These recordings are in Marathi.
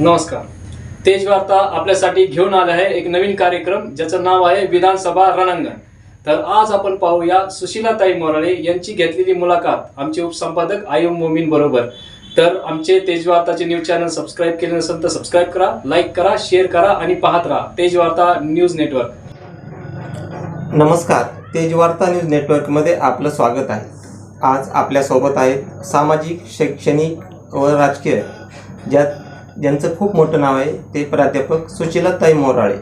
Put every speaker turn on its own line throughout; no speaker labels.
नमस्कार. तेज वार्ता आपल्यासाठी घेऊन आला आहे एक नवीन कार्यक्रम ज्याचं नाव आहे विधानसभा रणांगण. तर आज आपण पाहूया सुशीलाताई मोराळे यांची घेतलेली मुलाखत. आमचे उपसंपादक आयुब मोमीन बरोबर. तर आमचे तेज वार्ताचे न्यूज चॅनल सबस्क्राईब केले नसेल तर सबस्क्राईब करा लाईक करा शेअर करा आणि पाहत राहा तेज वार्ता न्यूज नेटवर्क.
नमस्कार. तेज वार्ता न्यूज नेटवर्कमध्ये आपलं स्वागत आहे. आज आपल्यासोबत आहेत सामाजिक शैक्षणिक व राजकीय ज्यात ज्यांचं खूप मोठं नाव आहे ते प्राध्यापक सुशीलाताई मोराळे.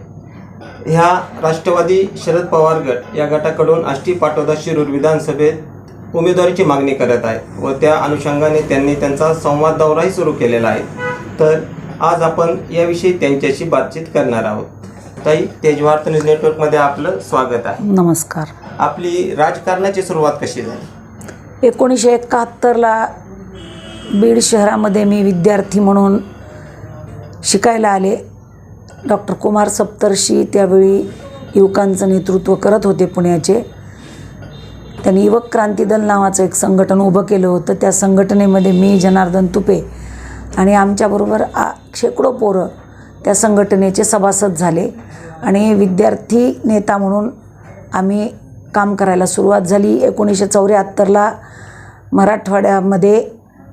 ह्या राष्ट्रवादी शरद पवार गट या गटाकडून आष्टी पाटोदा शिरूर विधानसभेत उमेदवारीची मागणी करत आहे व त्या अनुषंगाने त्यांनी त्यांचा संवाद दौराही सुरू केलेला आहे. तर आज आपण याविषयी त्यांच्याशी बातचीत करणार आहोत. ताई तेज वार्ता न्यूज नेटवर्कमध्ये आपलं स्वागत आहे.
नमस्कार.
आपली राजकारणाची सुरुवात कशी झाली?
एकोणीसशे एकाहत्तरला बीड शहरामध्ये मी विद्यार्थी म्हणून शिकायला आले. डॉक्टर कुमार सप्तर्षी त्यावेळी युवकांचं नेतृत्व करत होते पुण्याचे. त्यांनी युवक क्रांती दल नावाचं एक संघटन उभं केलं होतं. त्या संघटनेमध्ये मी जनार्दन तुपे आणि आमच्याबरोबर आ शेकडो पोरं त्या संघटनेचे सभासद झाले आणि विद्यार्थी नेता म्हणून आम्ही काम करायला सुरुवात झाली. एकोणीसशे चौऱ्याहत्तरला मराठवाड्यामध्ये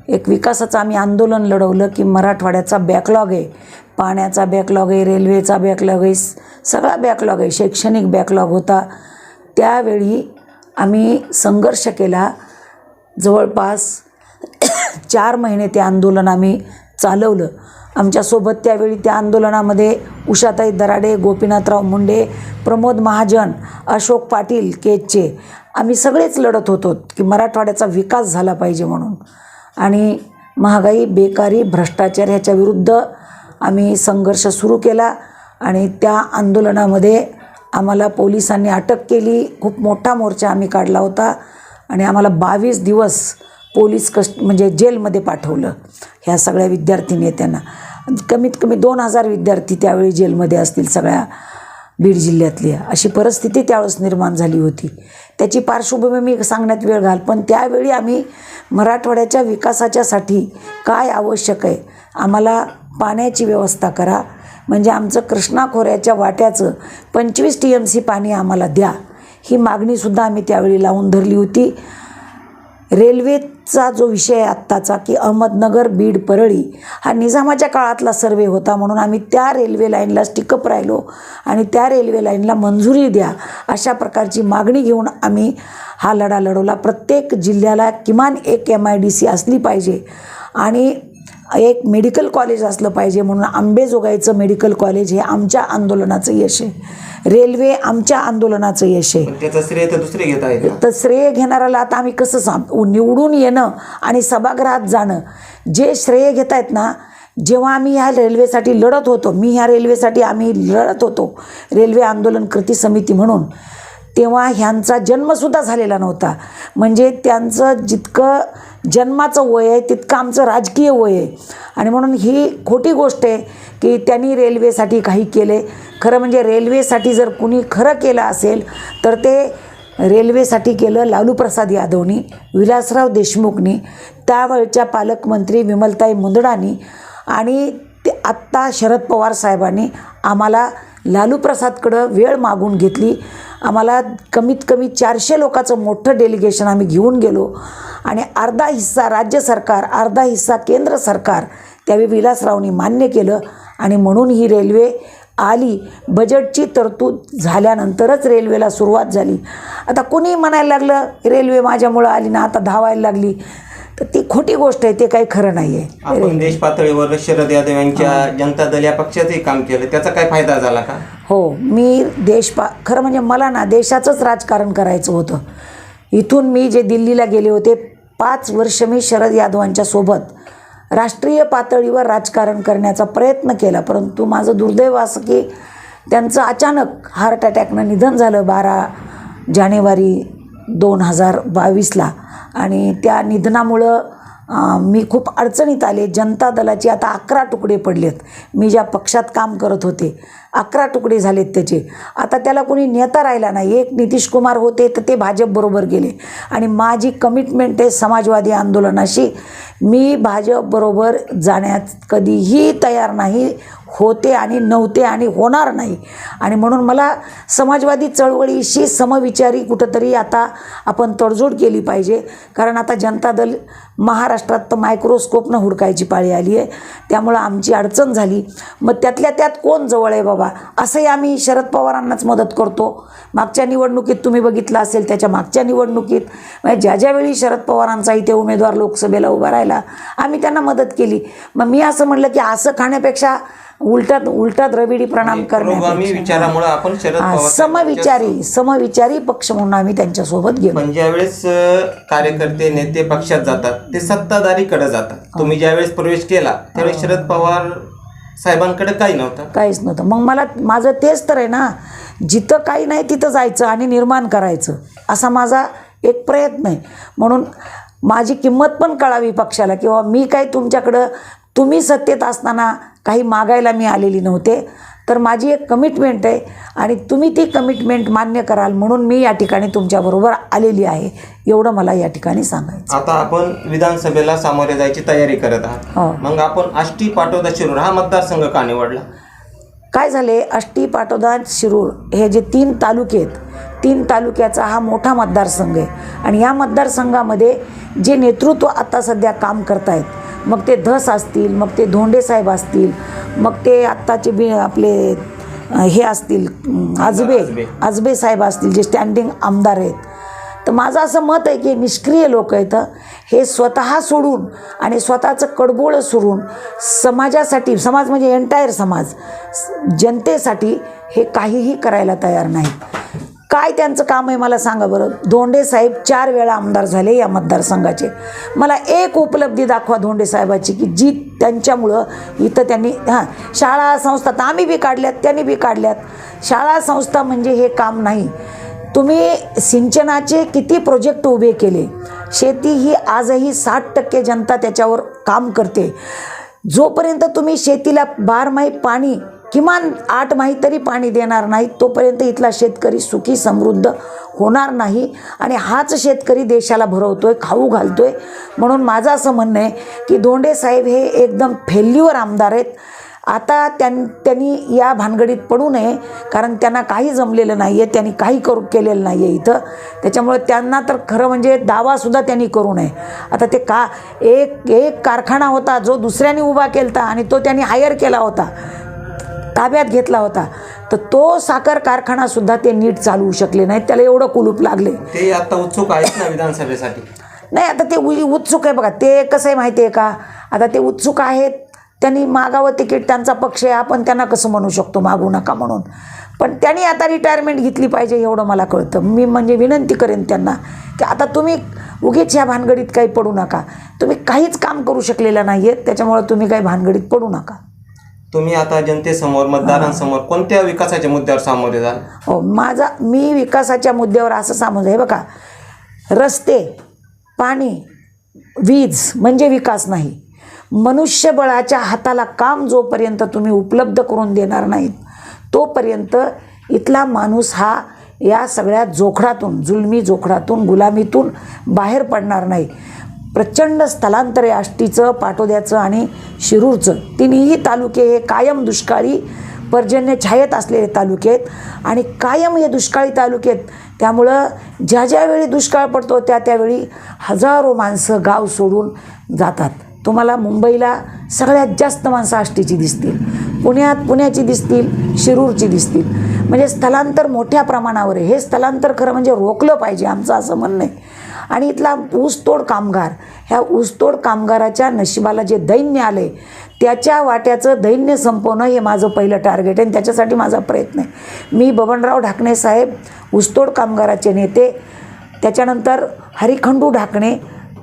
एक विकासाचं आम्ही आंदोलन लढवलं की मराठवाड्याचा बॅकलॉग आहे पाण्याचा बॅकलॉग आहे रेल्वेचा बॅकलॉग आहे सगळा बॅकलॉग आहे शैक्षणिक बॅकलॉग होता. त्यावेळी आम्ही संघर्ष केला. जवळपास चार महिने ते आंदोलन आम्ही चालवलं. आमच्यासोबत त्यावेळी त्या आंदोलनामध्ये उषाताई दराडे गोपीनाथराव मुंडे प्रमोद महाजन अशोक पाटील केचे आम्ही सगळेच लढत होतो की मराठवाड्याचा विकास झाला पाहिजे म्हणून. आणि महागाई बेकारी भ्रष्टाचार ह्याच्या विरुद्ध आम्ही संघर्ष सुरू केला आणि त्या आंदोलनामध्ये आम्हाला पोलिसांनी अटक केली. खूप मोठा मोर्चा आम्ही काढला होता आणि आम्हाला बावीस दिवस पोलीस कस्ट म्हणजे जेलमध्ये पाठवलं ह्या सगळ्या विद्यार्थी नेत्यांना. कमीत कमी दोन हजार विद्यार्थी त्यावेळी जेलमध्ये असतील सगळ्या बीड जिल्ह्यातली अशी परिस्थिती त्यावेळेस निर्माण झाली होती. त्याची पार्श्वभूमी मी सांगण्यात वेळ घाल. पण त्यावेळी आम्ही मराठवाड्याच्या विकासाच्यासाठी काय आवश्यक आहे? आम्हाला पाण्याची व्यवस्था करा. म्हणजे आमचं कृष्णा खोऱ्याच्या वाट्याचं पंचवीस टी एम सी पाणी आम्हाला द्या. ही मागणीसुद्धा आम्ही त्यावेळी लावून धरली होती. रेल्वेचा जो विषय आहे आत्ताचा की अहमदनगर बीड परळी हा निजामाच्या काळातला सर्वे होता म्हणून आम्ही त्या रेल्वे लाईनला स्टिकअप राहिलो. आणि त्या रेल्वे लाईनला मंजुरी द्या अशा प्रकारची मागणी घेऊन आम्ही हा लढा लढवला. प्रत्येक जिल्ह्याला किमान एक एम आय डी सी असली पाहिजे. आणि एक मेडिकल कॉलेज असलं पाहिजे म्हणून आंबेजोगाईचं मेडिकल कॉलेज हे आमच्या आंदोलनाचं यश आहे. रेल्वे आमच्या आंदोलनाचं यश आहे.
त्याचं श्रेय तर दुसरे घेत आहेत ना.
तर श्रेय घेणाऱ्याला आता आम्ही कसं सांग निवडून येणं आणि सभागृहात जाणं. जे श्रेय घेत आहेत ना जेव्हा आम्ही ह्या रेल्वेसाठी लढत होतो मी ह्या रेल्वेसाठी आम्ही लढत होतो. रेल्वे आंदोलन कृती समिती म्हणून. तेव्हा ह्यांचा जन्मसुद्धा झालेला नव्हता. म्हणजे त्यांचं जितकं जन्माचं वय आहे तितकं आमचं राजकीय वय आहे. आणि म्हणून ही खोटी गोष्ट आहे की त्यांनी रेल्वेसाठी काही केले. खरं म्हणजे रेल्वेसाठी जर कुणी खरं केलं असेल तर ते रेल्वेसाठी केलं लालूप्रसाद यादवनी विलासराव देशमुखनी त्यावेळच्या पालकमंत्री विमलताई मुंदडानी आणि ते आत्ता शरद पवार साहेबांनी आम्हाला लालू प्रसादकडं वेळ मागून घेतली. आम्हाला कमीत कमी चारशे लोकांचं मोठं डेलिगेशन आम्ही घेऊन गेलो. आणि अर्धा हिस्सा राज्य सरकार अर्धा हिस्सा केंद्र सरकार त्यावेळी विलासरावनी मान्य केलं. आणि म्हणून ही रेल्वे आली. बजेटची तरतूद झाल्यानंतरच रेल्वेला सुरुवात झाली. आता कुणी म्हणायला लागलं रेल्वे माझ्यामुळं आली ना आता धावायला लागली. तर ती खोटी गोष्ट आहे ते काही खरं नाही आहे
आपण देश पातळीवर शरद यादव यांच्या जनता दल या पक्षाचंही काम केलं. त्याचा काय फायदा झाला का?
हो मी देश पा खरं म्हणजे मला ना देशाचंच राजकारण करायचं होतं. इथून मी जे दिल्लीला गेले होते पाच वर्ष मी शरद यादवांच्या सोबत राष्ट्रीय पातळीवर राजकारण करण्याचा प्रयत्न केला. परंतु माझं दुर्दैव असं की त्यांचं अचानक हार्ट अटॅकनं निधन झालं बारा जानेवारी दोन हजार बावीसला. आणि त्या निधनामुळं मी खूप अडचणीत आले. जनता दलाचे आता अकरा तुकडे पडलेत. मी ज्या पक्षात काम करत होते अकरा तुकडे झालेत त्याचे. आता त्याला कोणी नेता राहिला नाही. एक नितीश कुमार होते तर ते भाजपबरोबर गेले. आणि माझी कमिटमेंट आहे समाजवादी आंदोलनाशी. मी भाजपबरोबर जाण्यात कधीही तयार नाही होते आणि नव्हते आणि होणार नाही. आणि म्हणून मला समाजवादी चळवळीशी समविचारी कुठंतरी आता आपण तडजोड केली पाहिजे. कारण आता जनता दल महाराष्ट्रात तर मायक्रोस्कोपनं हुडकायची पाळी आली आहे. त्यामुळं आमची अडचण झाली. मग त्यातल्या त्यात कोण जवळ आहे बाबा? असंही आम्ही शरद पवारांनाच मदत करतो. मागच्या निवडणुकीत तुम्ही बघितलं असेल त्याच्या मागच्या निवडणुकीत म्हणजे ज्या ज्यावेळी शरद पवारांचा इथे उमेदवार लोकसभेला उभा राहिला आम्ही त्यांना मदत केली. मग मी असं म्हटलं की असं खाण्यापेक्षा उलटात उलटा द्रविडी प्रणाम
पवार
समविचारी समविचारी पक्ष म्हणून आम्ही त्यांच्यासोबत गेलो.
पण ज्यावेळेस कार्यकर्ते नेते पक्षात जातात ते सत्ताधारीकडे जातात. तुम्ही ज्यावेळेस प्रवेश केला त्यावेळेस शरद पवार साहेबांकडे काही नव्हतं.
काहीच नव्हतं. मग मला माझं तेच तर आहे ना जिथं काही नाही तिथं जायचं आणि निर्माण करायचं असा माझा एक प्रयत्न आहे. म्हणून माझी किंमत पण कळावी पक्षाला किंवा मी काही तुमच्याकडं तुम्ही सत्तेत असताना काही मागायला मी आलेली नव्हते. तर माझी एक कमिटमेंट आहे आणि तुम्ही ती कमिटमेंट मान्य कराल म्हणून मी या ठिकाणी तुमच्याबरोबर आलेली आहे. एवढं मला या ठिकाणी सांगायचं
आता आपण विधानसभेला सामोरे जायची तयारी करत आहात.
हो.
मग आपण आष्टी पाटोदा शिरूर हा मतदारसंघ का निवडला?
काय झाले? आष्टी पाटोदा शिरूर हे जे तीन तालुके आहेत तीन तालुक्याचा हा मोठा मतदारसंघ आहे. आणि या मतदारसंघामध्ये जे नेतृत्व आता सध्या काम करतायत मग ते धस असतील मग ते धोंडे साहेब असतील मग ते आत्ताचे बी आपले हे असतील आजबे
आजबे.
साहेब असतील जे स्टँडिंग आमदार आहेत. तर माझं असं मत आहे की निष्क्रिय लोक आहेत हे. स्वतः सोडून आणि स्वतःचं कडबोळं सोडून समाजासाठी समाज म्हणजे एंटायर समाज जनतेसाठी हे काहीही करायला तयार नाही काय त्यांचं काम आहे मला सांगा बरं? धोंडे साहेब चार वेळा आमदार झाले या मतदारसंघाचे. मला एक उपलब्धी दाखवा धोंडे साहेबाची की जी त्यांच्यामुळं इथं त्यांनी हां शाळा संस्था तर आम्ही बी काढल्यात त्यांनी बी काढल्यात. शाळा संस्था म्हणजे हे काम नाही. तुम्ही सिंचनाचे किती प्रोजेक्ट उभे केले? शेती ही आजही साठ टक्के जनता त्याच्यावर काम करते. जोपर्यंत तुम्ही शेतीला बारमाही पाणी किमान आठ माही तरी पाणी देणार नाही तोपर्यंत इथला शेतकरी सुखी समृद्ध होणार नाही. आणि हाच शेतकरी देशाला भरवतो आहे खाऊ घालतो आहे म्हणून माझं असं म्हणणं आहे की धोंडे साहेब हे एकदम फेल्युअर आमदार आहेत. आता त्यां त्यांनी या भानगडीत पडू नये कारण त्यांना काही जमलेलं नाही आहे त्यांनी काही करू केलेलं नाही आहे इथं. त्याच्यामुळे त्यांना तर खरं म्हणजे दावासुद्धा त्यांनी करू नये. आता ते का एक एक कारखाना होता जो दुसऱ्याने उभा केला होता आणि तो त्यांनी हायर केला होता. ताब्यात घेतला होता. तर तो साखर कारखानासुद्धा ते नीट चालवू शकले नाहीत. त्याला एवढं कुलूप लागले.
ते आता उत्सुक आहेत ना विधानसभेसाठी?
नाही आता ते उत्सुक आहे बघा. ते कसं आहे माहिती आहे का? आता ते उत्सुक आहेत. त्यांनी मागावं तिकीट त्यांचा पक्ष आहे. आपण त्यांना कसं म्हणू शकतो? मागू नका म्हणून. पण त्यांनी आता रिटायरमेंट घेतली पाहिजे एवढं मला कळतं. मी म्हणजे विनंती करेन त्यांना की आता तुम्ही उगीच ह्या भानगडीत काही पडू नका. तुम्ही काहीच काम करू शकलेलं नाही आहेत त्याच्यामुळं तुम्ही काही भानगडीत पडू नका.
तुम्ही आता जनतेसमोर मतदारांसमोर कोणत्या विकासाच्या मुद्द्यावर सामोरे जाल?
हो माझा मी विकासाच्या मुद्द्यावर असं समज आहे बघा. रस्ते पाणी वीज म्हणजे विकास नाही. मनुष्यबळाच्या हाताला काम जोपर्यंत तुम्ही उपलब्ध करून देणार नाहीत तोपर्यंत इथला माणूस हा या सगळ्या जोखडातून जुलमी जोखडातून गुलामीतून बाहेर पडणार नाही. प्रचंड स्थलांतर आष्टीचं पाटोद्याचं आणि शिरूरचं. तिन्ही तालुके हे कायम दुष्काळी पर्जन्य छायेत असलेले तालुके आहेत आणि कायम हे दुष्काळी तालुके आहेत त्यामुळं ज्या ज्यावेळी दुष्काळ पडतो त्या त्यावेळी हजारो माणसं गाव सोडून जातात. तुम्हाला मुंबईला सगळ्यात जास्त माणसं आष्टीची दिसतील. पुण्यात पुण्याची दिसतील शिरूरची दिसतील. म्हणजे स्थलांतर मोठ्या प्रमाणावर आहे. हे स्थलांतर खरं म्हणजे रोखलं पाहिजे आमचं असं म्हणणं आहे. आणि इथला ऊसतोड कामगार ह्या ऊसतोड कामगाराच्या नशिबाला जे दैन्य आले त्याच्या वाट्याचं दैन्य संपवणं हे माझं पहिलं टार्गेट आहे आणि त्याच्यासाठी माझा प्रयत्न आहे. मी बबनराव ढाकणे साहेब ऊसतोड कामगाराचे नेते त्याच्यानंतर हरिखंडू ढाकणे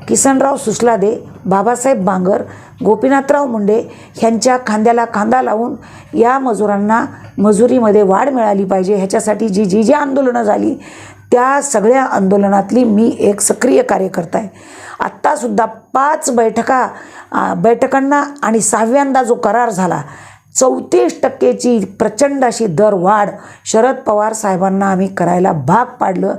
किसनराव सुसलादे बाबासाहेब बांगर गोपीनाथराव मुंडे ह्यांच्या खांद्याला खांदा लावून या मजुरांना मजुरीमध्ये वाढ मिळाली पाहिजे. ह्याच्यासाठी जी जी जी आंदोलनं झाली त्या सगळ्या आंदोलनातली मी एक सक्रिय कार्यकर्ता आहे आत्तासुद्धा पाच बैठका बैठकांना आणि सहाव्यांदा जो करार झाला चौतीस टक्केची प्रचंड अशी दरवाढ शरद पवार साहेबांना आम्ही करायला भाग पाडलं.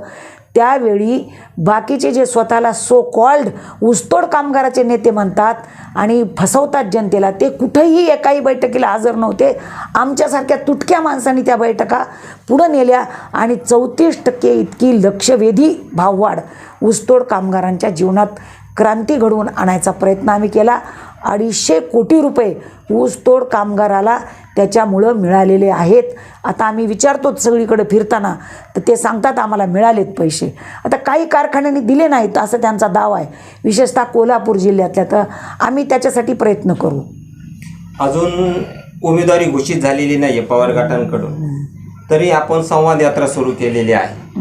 त्यावेळी बाकीचे जे स्वतःला सो कॉल्ड ऊसतोड कामगाराचे नेते म्हणतात आणि फसवतात जनतेला ते कुठेही एकाही बैठकीला हजर नव्हते. आमच्यासारख्या तुटक्या माणसांनी त्या बैठका पुढं नेल्या आणि चौतीस टक्के इतकी लक्षवेधी भाववाढ ऊसतोड कामगारांच्या जीवनात क्रांती घडवून आणायचा प्रयत्न आम्ही केला. अडीचशे कोटी रुपये ऊसतोड कामगाराला त्याच्यामुळं मिळालेले आहेत. आता आम्ही विचारतो सगळीकडे फिरताना तर ते सांगतात आम्हाला मिळालेत पैसे. आता काही कारखान्यांनी दिले नाहीत असं त्यांचा दावा आहे. विशेषतः कोल्हापूर जिल्ह्यातल्या तर आम्ही त्याच्यासाठी प्रयत्न करू.
अजून उमेदवारी घोषित झालेली नाही आहे पवार गटांकडून. तरी आपण संवाद यात्रा सुरू केलेली आहे.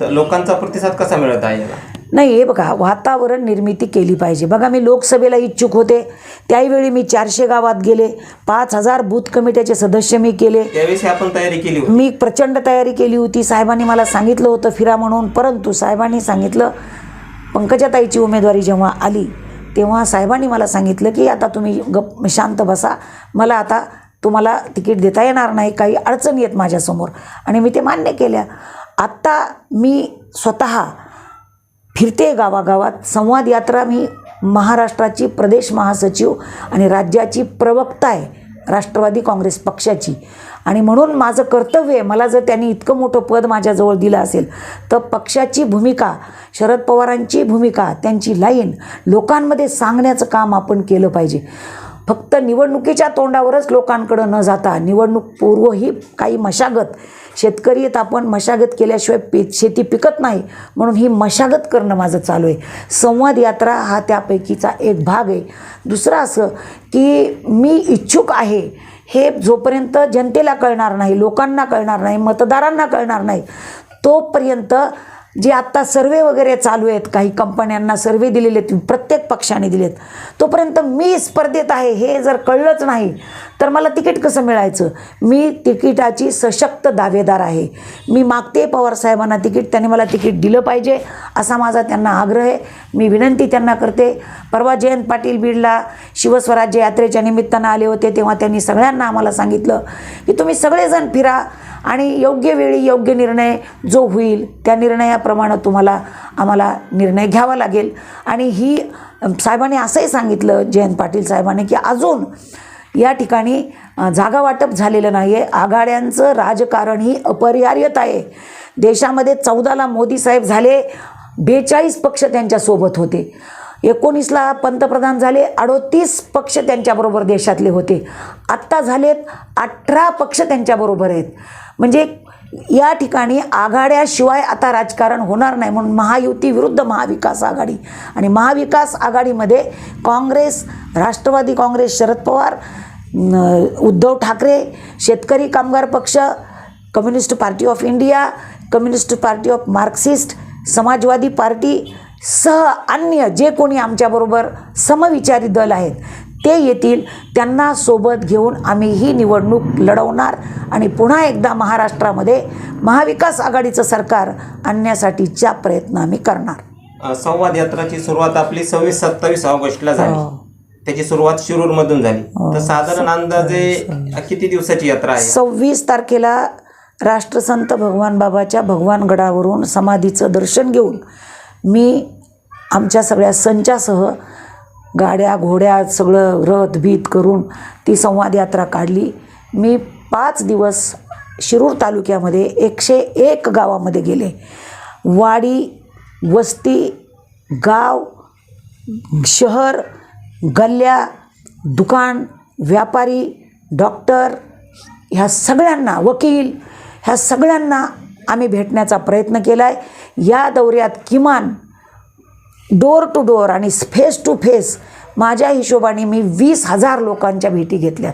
तर लोकांचा प्रतिसाद कसा मिळत आहे याला?
नाही हे बघा वातावरण निर्मिती केली पाहिजे. बघा मी लोकसभेला इच्छुक होते. त्यावेळी मी चारशे गावात गेले. पाच हजार बूथ कमिट्याचे सदस्य मी केले.
आपण तयारी केली
मी प्रचंड तयारी केली होती. साहेबांनी मला सांगितलं होतं फिरा म्हणून. परंतु साहेबांनी सांगितलं पंकजाताईची उमेदवारी जेव्हा आली तेव्हा साहेबांनी मला सांगितलं की आता तुम्ही गप शांत बसा. मला आता तुम्हाला तिकीट देता येणार नाही. काही अडचणी आहेत माझ्यासमोर. आणि मी ते मान्य केल्या. आत्ता मी स्वतः फिरते गावागावात. संवाद यात्रा मी महाराष्ट्राची प्रदेश महासचिव आणि राज्याची प्रवक्ता आहे राष्ट्रवादी काँग्रेस पक्षाची. आणि म्हणून माझं कर्तव्य आहे मला जर त्यांनी इतकं मोठं पद माझ्याजवळ दिलं असेल तर पक्षाची भूमिका शरद पवारांची भूमिका त्यांची लाईन लोकांमध्ये सांगण्याचं काम आपण केलं पाहिजे. फक्त निवडणुकीच्या तोंडावरच लोकांकडं न जाता निवडणूक पूर्व ही काही मशागत. शेतकरी आहेत आपण मशागत केल्याशिवाय पी शेती पिकत नाही. म्हणून ही मशागत करणं माझं चालू आहे. संवाद यात्रा हा त्यापैकीचा एक भाग आहे. दुसरं असं की मी इच्छुक आहे. हे जोपर्यंत जनतेला कळणार नाही लोकांना कळणार नाही मतदारांना कळणार नाही तोपर्यंत जे आत्ता सर्वे वगैरे चालू आहेत काही कंपन्यांना सर्वे दिलेले आहेत प्रत्येक पक्षाने दिलेत. तोपर्यंत मी स्पर्धेत आहे हे जर कळलंच नाही तर मला तिकीट कसं मिळायचं? मी तिकिटाची सशक्त दावेदार आहे. मी मागते पवारसाहेबांना तिकीट त्यांनी मला तिकीट दिलं पाहिजे असा माझा त्यांना आग्रह आहे. मी विनंती त्यांना करते. परवा जयंत पाटील बीडला शिवस्वराज्य यात्रेच्या निमित्तानं आले होते तेव्हा त्यांनी सगळ्यांना आम्हाला सांगितलं की तुम्ही सगळेजण फिरा आणि योग्य वेळी योग्य निर्णय जो होईल त्या निर्णयाप्रमाणे तुम्हाला आम्हाला निर्णय घ्यावा लागेल. आणि ही साहेबांनी असंही सांगितलं जयंत पाटील साहेबांनी की अजून या ठिकाणी जागा वाटप झालेलं नाही आहे आघाड्यांचं राजकारण ही अपरिहार्यता आहे. देशामध्ये चौदाला मोदी साहेब झाले बेचाळीस पक्ष त्यांच्यासोबत होते. एकोणीसला पंतप्रधान झाले अडोतीस पक्ष त्यांच्याबरोबर देशातले होते. आत्ता झालेत अठरा पक्ष त्यांच्याबरोबर आहेत. म्हणजे या ठिकाणी आघाड्याशिवाय आता राजकारण होणार नाही म्हणून महायुती विरुद्ध महाविकास आघाडी आणि महाविकास आघाडीमध्ये Congress Rashtrawadi Congress Sharad Pawar Uddhav Thackeray Shetkari Kamgar Paksha communist party of India communist party of Marxist Samajwadi party सह अन्य जे कोणी आमच्याबरोबर समविचारी दल आहेत ते येतील त्यांना सोबत घेऊन आम्ही ही निवडणूक लढवणार आणि पुन्हा एकदा महाराष्ट्रामध्ये महाविकास आघाडीचं सरकार आणण्यासाठीचा प्रयत्न आम्ही करणार.
संवाद यात्राची सुरुवात आपली सव्वीस सत्तावीस ऑगस्टला झाली.
हो.
त्याची सुरुवात शिरूर मधून झाली.
हो.
तर साधारण अंदाजे किती दिवसाची यात्रा आहे?
सव्वीस तारखेला राष्ट्रसंत भगवान बाबाच्या भगवान गडावरून समाधीचं दर्शन घेऊन मी आमच्या सगळ्या संचासह गाड्या घोड्या सगळं रथ भीत करून ती संवाद यात्रा काढली. मी पाच दिवस शिरूर तालुक्यामध्ये एकशे एक गावामध्ये गेले. वाडी वस्ती गाव शहर गल्ल्या दुकान व्यापारी डॉक्टर ह्या सगळ्यांना वकील ह्या सगळ्यांना आम्ही भेटण्याचा प्रयत्न केला आहे या दौऱ्यात किमान डोर टू डोअर आणि फेस टू फेस माझ्या हिशोबाने मी वीस हजार लोकांच्या भेटी घेतल्यात.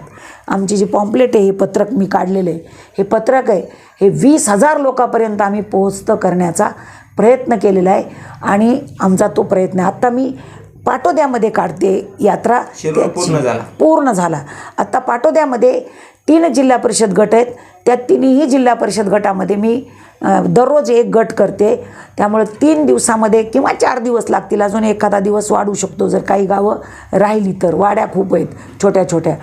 आमची जी पॉम्पलेट आहे हे पत्रक मी काढलेलं आहे. हे पत्रक आहे हे वीस हजार लोकांपर्यंत आम्ही पोहोचतं करण्याचा प्रयत्न केलेला आहे. आणि आमचा तो प्रयत्न. आत्ता मी पाटोद्यामध्ये काढते यात्रा.
पूर्ण झाला.
आत्ता पाटोद्यामध्ये तीन जिल्हा परिषद गट आहेत. त्या तिन्ही जिल्हा परिषद गटामध्ये मी दररोज एक गट करते. त्यामुळे तीन दिवसामध्ये किंवा चार दिवस लागतील. अजून एखादा दिवस वाढू शकतो जर काही गावं राहिली तर. वाड्या खूप आहेत छोट्या छोट्या.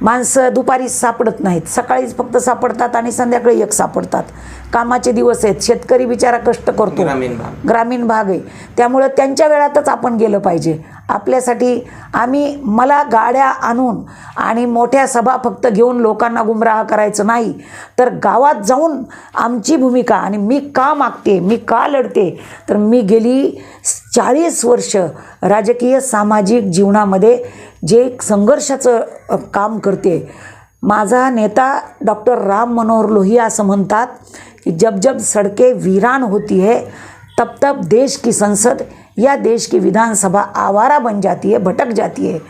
माणसं दुपारी सापडत नाहीत. सकाळीच फक्त सापडतात आणि संध्याकाळी एक सापडतात. कामाचे दिवस आहेत. शेतकरी बिचारा कष्ट करतो.
ग्रामीण भाग.
ग्रामीण भाग आहे. त्यामुळं त्यांच्या वेळातच आपण गेलं पाहिजे. आपल्यासाठी आम्ही मला गाड्या आणून आणि मोठ्या सभा फक्त घेऊन लोकांना गुमराह करायचं नाही तर गावात जाऊन आमची भूमिका आणि मी का मागते मी का लढते तर मी गेली चाळीस वर्ष राजकीय सामाजिक जीवनामध्ये जे एक संघर्षाचं काम करते. माझा नेता डॉक्टर राम मनोहर लोहिया असं म्हणतात की जब जब सडके वीरान होती है तब तब देश की संसद या देश की विधानसभा आवारा बन जाती है भटक जाती है।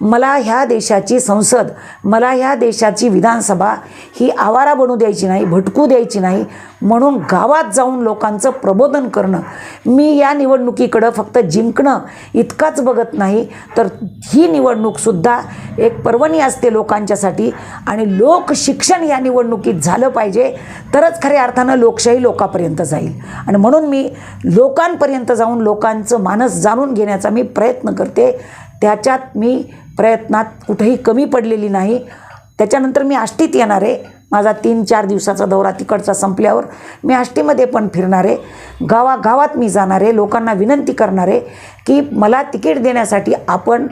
मला ह्या देशाची संसद मला ह्या देशाची विधानसभा ही आवारा बनू द्यायची नाही भटकू द्यायची नाही. म्हणून गावात जाऊन लोकांचं प्रबोधन करणं. मी या निवडणुकीकडं फक्त जिंकणं इतकाच बघत नाही तर ही निवडणूकसुद्धा एक पर्वणी असते लोकांच्यासाठी आणि लोकशिक्षण या निवडणुकीत झालं पाहिजे तरच खऱ्या अर्थानं लोकशाही लोकांपर्यंत जाईल. आणि म्हणून मी लोकांपर्यंत जाऊन लोकांचं मानस जाणून घेण्याचा मी प्रयत्न करते. त्याच्यात मी प्रयत्नात कुठेही कमी पडलेली नाही. त्याच्यानंतर मी आष्टीत येणार आहे. माझा तीन चार दिवसाचा दौरा तिकडचा संपल्यावर मी आष्टीमध्ये पण फिरणार आहे. गावागावात मी जाणार आहे. लोकांना विनंती करणार आहे. की मला तिकीट देण्यासाठी आपण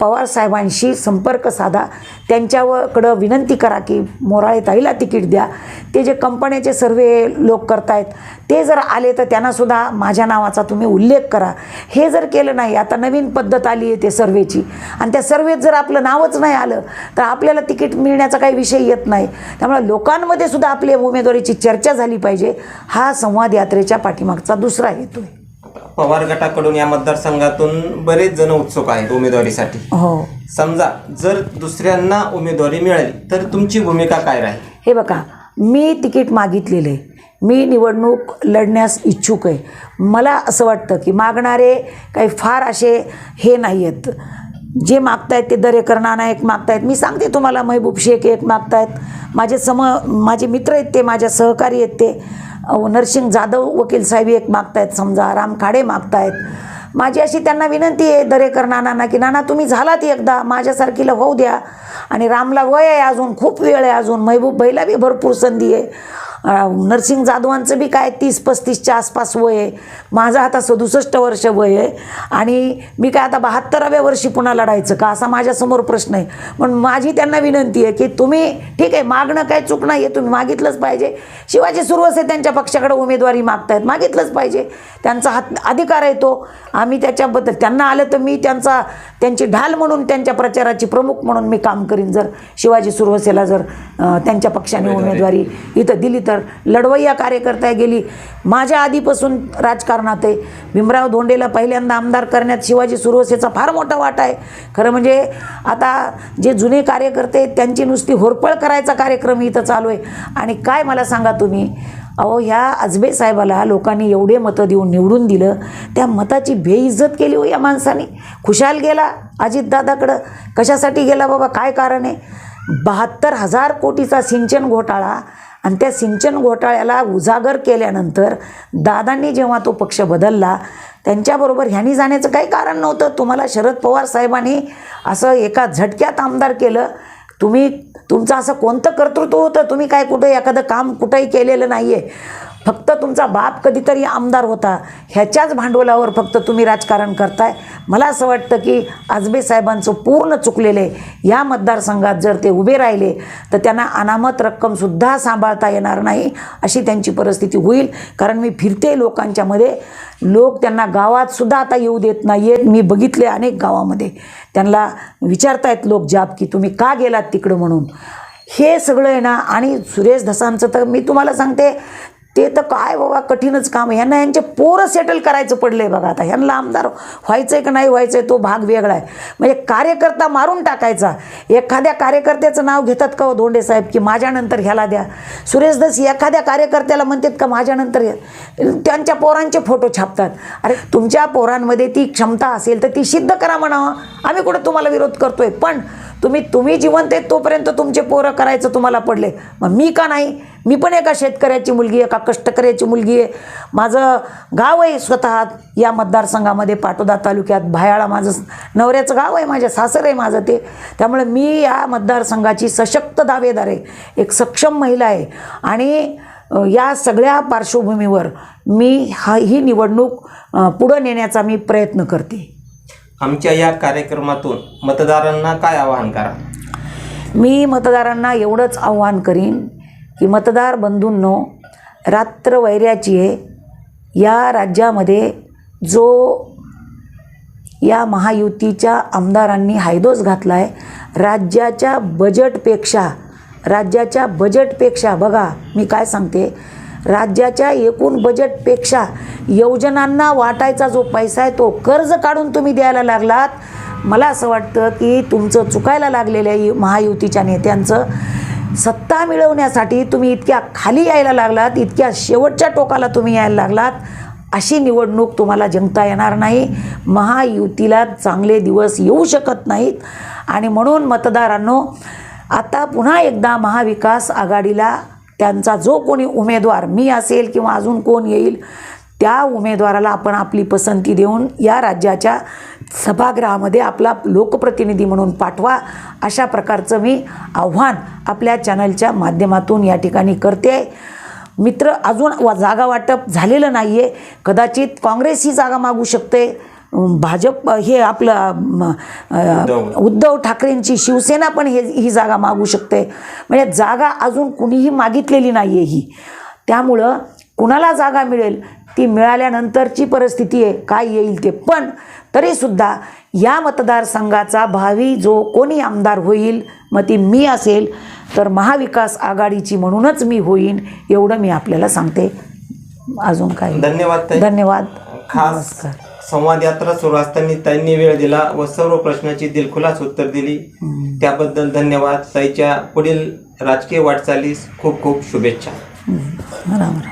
पवार साहेबांशी संपर्क साधा. त्यांच्याकडं विनंती करा की मोराळे ताईला तिकीट द्या. ते जे कंपन्याचे सर्वे लोक करतायत ते जर आले तर त्यांनासुद्धा माझ्या नावाचा तुम्ही उल्लेख करा. हे जर केलं नाही आता नवीन पद्धत आली आहे ते सर्वेची. आणि त्या सर्वेत जर आपलं नावच नाही आलं तर आपल्याला तिकीट मिळण्याचा काही विषय येत नाही. त्यामुळे लोकांमध्ये सुद्धा आपल्या उमेदवारीची चर्चा झाली पाहिजे. हा संवाद यात्रेच्या पाठीमागचा दुसरा हेतू आहे.
पवार गटाकडून या मतदारसंघातून बरेच जण उत्सुक आहेत उमेदवारीसाठी.
हो.
समजा जर दुसऱ्यांना उमेदवारी मिळाली तर तुमची भूमिका काय राहील?
हे बघा मी तिकीट मागितलेलं. आहे मी निवडणूक लढण्यास इच्छुक आहे. मला असं वाटतं की मागणारे काही फार असे हे नाही आहेत जे मागतायत ते दरेकर नाना एक मागतायत. मी सांगते तुम्हाला महबूब शेख एक मागतायत. माझे सम माझे मित्र आहेत ते माझ्या सहकारी आहेत ते. नरसिंग जाधव वकील साहेब एक मागतायत समजा राम खाडे मागतायत. माझी अशी त्यांना विनंती आहे दरेकर नानांना की नाना तुम्ही झालात एकदा माझ्यासारखीला होऊ द्या. आणि रामला वय आहे अजून खूप वेळ आहे अजून महबूब भाईला बी भरपूर संधी आहे. नरसिंग जाधवांचं बी काय तीस पस्तीसच्या आसपास वय आहे. माझं आता सदुसष्ट वर्ष वय आहे. आणि मी काय आता बहात्तराव्या वर्षी पुन्हा लढायचं का? असा माझ्यासमोर प्रश्न आहे. पण माझी त्यांना विनंती आहे की तुम्ही ठीक आहे मागणं काय चूक नाही आहे तुम्ही मागितलंच पाहिजे. शिवाजी सुरवसे त्यांच्या पक्षाकडे उमेदवारी मागतायत मागितलंच पाहिजे. त्यांचा हात अधिकार आहे तो. आम्ही त्याच्याबद्दल त्यांना आलं तर मी त्यांचा त्यांची ढाल म्हणून त्यांच्या प्रचाराची प्रमुख म्हणून मी काम करीन जर शिवाजी सुरवसेला जर त्यांच्या पक्षाने उमेदवारी इथं दिली तर. लढवय्या कार्यकर्त्या गेली. माझ्या आधीपासून राजकारणात आहे. भीमराव धोंडेला पहिल्यांदा आमदार करण्यात शिवाजी सुरवसेचा फार मोठा वाटा आहे. खरं म्हणजे आता जे जुने कार्यकर्ते त्यांची नुसती होरपळ करायचा कार्यक्रम इथं चालू आहे. आणि काय मला सांगा तुम्ही? अहो ह्या अजबे साहेबाला लोकांनी एवढे मतं देऊन निवडून दिलं. त्या मताची बेइज्जत केली हो या माणसाने. खुशाल गेला अजितदादाकडं. कशासाठी गेला बाबा? काय कारण आहे? बहात्तर हजार कोटीचा सिंचन घोटाळा आणि त्या सिंचन घोटाळ्याला उजागर केल्यानंतर दादांनी जेव्हा तो पक्ष बदलला त्यांच्याबरोबर ह्यांनी जाण्याचं काही कारण नव्हतं. तुम्हाला शरद पवार साहेबांनी असं एका झटक्यात आमदार केलं. तुम्ही तुमचं असं कोणतं कर्तृत्व होतं? तुम्ही काय कुठं एखादं काम कुठंही केलेलं नाही आहे फक्त तुमचा बाप कधीतरी आमदार होता. ह्याच्याच भांडवलावर फक्त तुम्ही राजकारण करताय. मला असं वाटतं की आजबे साहेबांचं पूर्ण चुकलेलं आहे या मतदारसंघात जर ते उभे राहिले तर त्यांना अनामत रक्कमसुद्धा सांभाळता येणार नाही अशी त्यांची परिस्थिती होईल. कारण मी फिरते लोकांच्यामध्ये लोक त्यांना गावातसुद्धा आता येऊ देत नाही आहेत मी बघितले अनेक गावामध्ये. त्यांना विचारतायत लोक जाब की तुम्ही का गेलात तिकडं म्हणून? हे सगळं आहे ना आणि सुरेश धसांचं तर मी तुम्हाला सांगते ते तर काय बाबा कठीणच काम आहे. ह्यांना यांचे पोरं सेटल करायचं पडलं आहे बघा आता. ह्यांना आमदार व्हायचं आहे का नाही व्हायचं आहे तो भाग वेगळा आहे. म्हणजे कार्यकर्ता मारून टाकायचा. एखाद्या कार्यकर्त्याचं नाव घेतात का हो धोंडे साहेब? की माझ्यानंतर ह्याला द्या. सुरेश दस एखाद्या कार्यकर्त्याला म्हणतात का माझ्यानंतर त्यांच्या पोरांचे फोटो छापतात. अरे तुमच्या पोरांमध्ये ती क्षमता असेल तर ती सिद्ध करा म्हणावं आम्ही कुठं तुम्हाला विरोध करतोय? पण तुम्ही तुम्ही जिवंत आहेत तोपर्यंत तुमचे पोरं करायचं तुम्हाला पडले. मग मी का नाही? मी पण एका शेतकऱ्याची मुलगी आहे एका कष्टकऱ्याची मुलगी आहे. माझं गाव आहे स्वतः या मतदारसंघामध्ये पाटोदा तालुक्यात भायाळा माझं नवऱ्याचं गाव आहे माझ्या सासर आहे माझं ते. त्यामुळे मी या मतदारसंघाची सशक्त दावेदार आहे. एक सक्षम महिला आहे. आणि या सगळ्या पार्श्वभूमीवर मी हा ही निवडणूक पुढं नेण्याचा मी प्रयत्न करते.
आमच्या या कार्यक्रमातून मतदारांना काय आवाहन करा?
मी मतदारांना एवढंच आव्हान करीन की मतदार बंधूंनो रात्र वैऱ्याची आहे. या राज्यामध्ये जो या महायुतीच्या आमदारांनी हायदोस घातला आहे राज्याच्या बजेटपेक्षा राज्याच्या बजेटपेक्षा बघा मी काय सांगते राज्याच्या एकूण बजेटपेक्षा योजनांना वाटायचा जो पैसा आहे तो कर्ज काढून तुम्ही द्यायला लागलात. मला असं वाटतं की तुमचं चुकायला लागलेल्या यु- महायुतीच्या नेत्यांचं सत्ता मिळवण्यासाठी तुम्ही इतक्या खाली यायला लागलात इतक्या शेवटच्या टोकाला तुम्ही यायला लागलात. अशी निवडणूक तुम्हाला जिंकता येणार नाही. महायुतीला चांगले दिवस येऊ शकत नाहीत. आणि म्हणून मतदारांनो आता पुन्हा एकदा महाविकास आघाडीला त्यांचा जो कोणी उमेदवार मी असेल किंवा अजून कोण येईल त्या उमेदवाराला आपण आपली पसंती देऊन या राज्याच्या सभागृहामध्ये आपला लोकप्रतिनिधी म्हणून पाठवा अशा प्रकारचं मी आव्हान आपल्या चॅनलच्या माध्यमातून या ठिकाणी करते. मित्र अजून वा जागा वाटप झालेलं नाही आहे कदाचित काँग्रेस ही जागा मागू शकते. भाजप हे आपलं
उद्धव.
ठाकरेंची शिवसेना पण हे ही जागा मागू शकते. म्हणजे जागा अजून कुणीही मागितलेली नाही आहे ही. त्यामुळं कुणाला जागा मिळेल ती मिळाल्यानंतरची परिस्थिती आहे काय येईल ते. पण तरीसुद्धा या मतदारसंघाचा भावी जो कोणी आमदार होईल मग ती मी असेल तर महाविकास आघाडीची म्हणूनच मी होईन एवढं मी आपल्याला सांगते. अजून काय
धन्यवाद
धन्यवाद.
खास
नमस्कार.
संवाद यात्रा सुरू असताना त्यांनी वेळ दिला व सर्व प्रश्नाची दिलखुलास उत्तर दिली. त्याबद्दल धन्यवाद. ताईच्या पुढील राजकीय वाटचालीस खूप खूप शुभेच्छा.
बरोबर